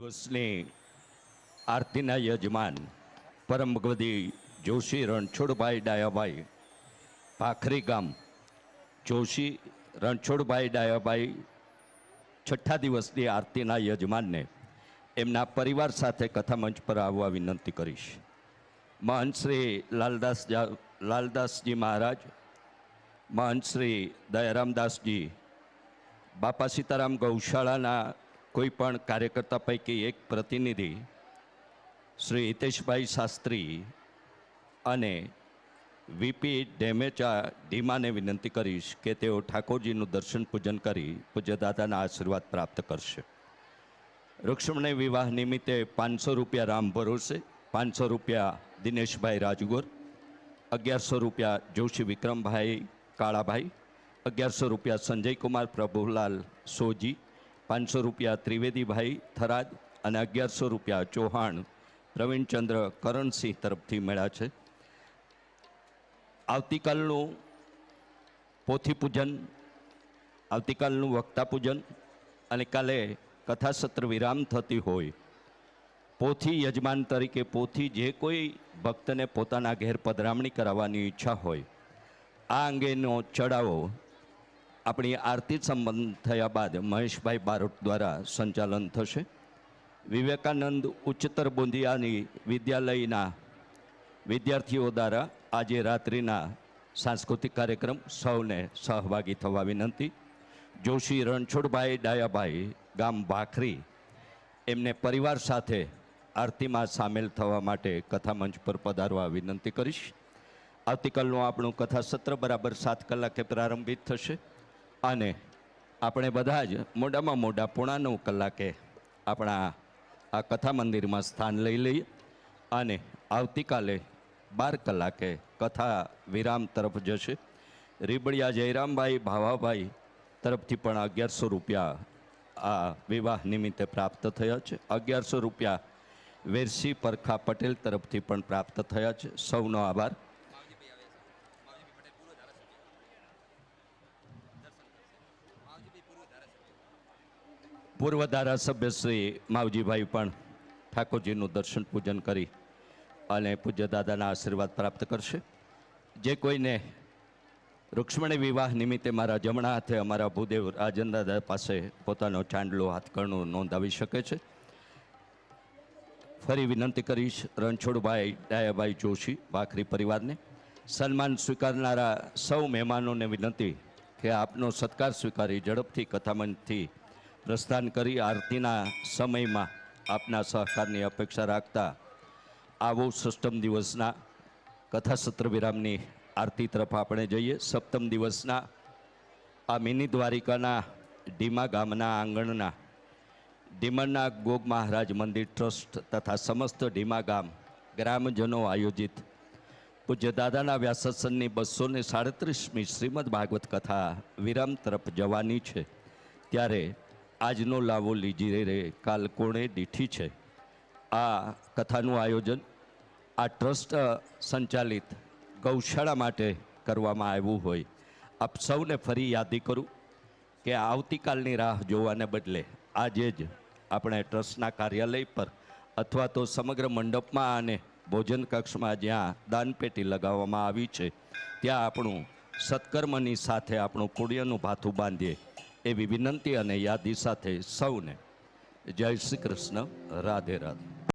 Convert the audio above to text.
દિવસની આરતીના યજમાન પરમ ભગવતી જોશી રણછોડભાઈ ડાયાભાઈ ભાખરી ગામ જોશી રણછોડભાઈ ડાયાભાઈ છઠ્ઠા દિવસની આરતીના યજમાનને એમના પરિવાર સાથે કથામંચ પર આવવા વિનંતી કરીશ. મહંત શ્રી લાલદાસ લાલદાસજી મહારાજ, મહંત શ્રી દયારામદાસજી, બાપા સીતારામ ગૌશાળાના કોઈ પણ કાર્યકર્તા પૈકી એક પ્રતિનિધિ શ્રી હિતેશભાઈ શાસ્ત્રી અને વીપી ડેમેચા ડીમાને વિનંતી કરીશ કે તેઓ ઠાકોરજીનું દર્શન પૂજન કરી પૂજ્ય દાદાના આશીર્વાદ પ્રાપ્ત કરશે. રૂક્ષ્મણી વિવાહ નિમિત્તે પાંચસો રૂપિયા રામ ભરોસે, પાંચસો રૂપિયા દિનેશભાઈ રાજગોર, અગિયારસો રૂપિયા જોશી વિક્રમભાઈ કાળાભાઈ, અગિયારસો રૂપિયા સંજયકુમાર પ્રભુલાલ સોજી પાંચસો રૂપિયા ત્રિવેદીભાઈ થરાદ અને અગિયારસો રૂપિયા ચૌહાણ પ્રવીણચંદ્ર કરણસિંહ તરફથી મળ્યા છે. આવતીકાલનું પોથીપૂજન, આવતીકાલનું વક્તા પૂજન અને કાલે કથાસત્ર વિરામ થતી હોય. પોથી યજમાન તરીકે પોથી જે કોઈ ભક્તને પોતાના ઘેર પધરામણી કરાવવાની ઈચ્છા હોય, આ અંગેનો ચડાવો આપણી આરતી સંબંધ થયા બાદ મહેશભાઈ બારોટ દ્વારા સંચાલન થશે. વિવેકાનંદ ઉચ્ચતર બુંદિયાની વિદ્યાલયના વિદ્યાર્થીઓ દ્વારા આજે રાત્રિના સાંસ્કૃતિક કાર્યક્રમ સૌને સહભાગી થવા વિનંતી. જોશી રણછોડભાઈ ડાયાભાઈ, ગામ ભાખરી એમને પરિવાર સાથે આરતીમાં સામેલ થવા માટે કથામંચ પર પધારવા વિનંતી કરીશ. આવતીકાલનું આપણું કથા સત્ર બરાબર સાત કલાકે પ્રારંભિત થશે. અને આપણે બધા જ મોડામાં મોડા પોણા નવ કલાકે આપણા આ કથા મંદિરમાં સ્થાન લઈ લઈએ અને આવતીકાલે બાર કલાકે કથા વિરામ તરફ જશે. રીબડિયા જયરામભાઈ, ભાવાભાઈ તરફથી પણ અગિયારસો રૂપિયા આ વિવાહ નિમિત્તે પ્રાપ્ત થયા છે. અગિયારસો રૂપિયા વેરસી પરખા પટેલ તરફથી પણ પ્રાપ્ત થયા છે. સૌનો આભાર. પૂર્વ ધારાસભ્ય શ્રી માવજીભાઈ પણ ઠાકોરજીનું દર્શન પૂજન કરી અને પૂજ્ય દાદાના આશીર્વાદ પ્રાપ્ત કરશે. જે કોઈને રૂક્ષ્મણી વિવાહ નિમિત્તે મારા જમણા હાથે અમારા ભૂદેવ રાજનદાદા પાસે પોતાનો ચાંદલો હાથકણું નોંધાવી શકે છે. ફરી વિનંતી કરીશ, રણછોડભાઈ ડાયાભાઈ જોશી ભાખરી પરિવારને સન્માન સ્વીકારનારા સૌ મહેમાનોને વિનંતી કે આપનો સત્કાર સ્વીકારી ઝડપથી, કથામંચથી પ્રસ્થાન કરી આરતીના સમયમાં આપના સહકારની અપેક્ષા રાખતા આવો સષ્ટમ દિવસના કથાસત્ર વિરામની આરતી તરફ આપણે જઈએ. સપ્તમ દિવસના આ મિની દ્વારિકાના ડીમા ગામના આંગણના ડીમરના ગોગ મહારાજ મંદિર ટ્રસ્ટ તથા સમસ્ત ડીમા ગામ ગ્રામજનો આયોજિત પૂજ્ય દાદાના વ્યાસસનની બસો ને સાડત્રીસમી શ્રીમદ ભાગવત કથા વિરામ તરફ જવાની છે. ત્યારે આજનો લાવો લીજી રે કાલ કોણે દીઠી છે? આ કથાનું આયોજન આ ટ્રસ્ટ સંચાલિત ગૌશાળા માટે કરવામાં આવ્યું હોય. આપ સૌને ફરી યાદી કરું કે આવતીકાલની રાહ જોવાને બદલે આજે જ આપણે ટ્રસ્ટના કાર્યાલય પર અથવા તો સમગ્ર મંડપમાં અને ભોજન કક્ષમાં જ્યાં દાનપેટી લગાવવામાં આવી છે, ત્યાં આપણું સત્કર્મની સાથે આપણું પુણ્યનું ભાથું બાંધીએ. એવી વિનંતી અને યાદી સાથે સૌને જય શ્રી કૃષ્ણ રાધે રાધે.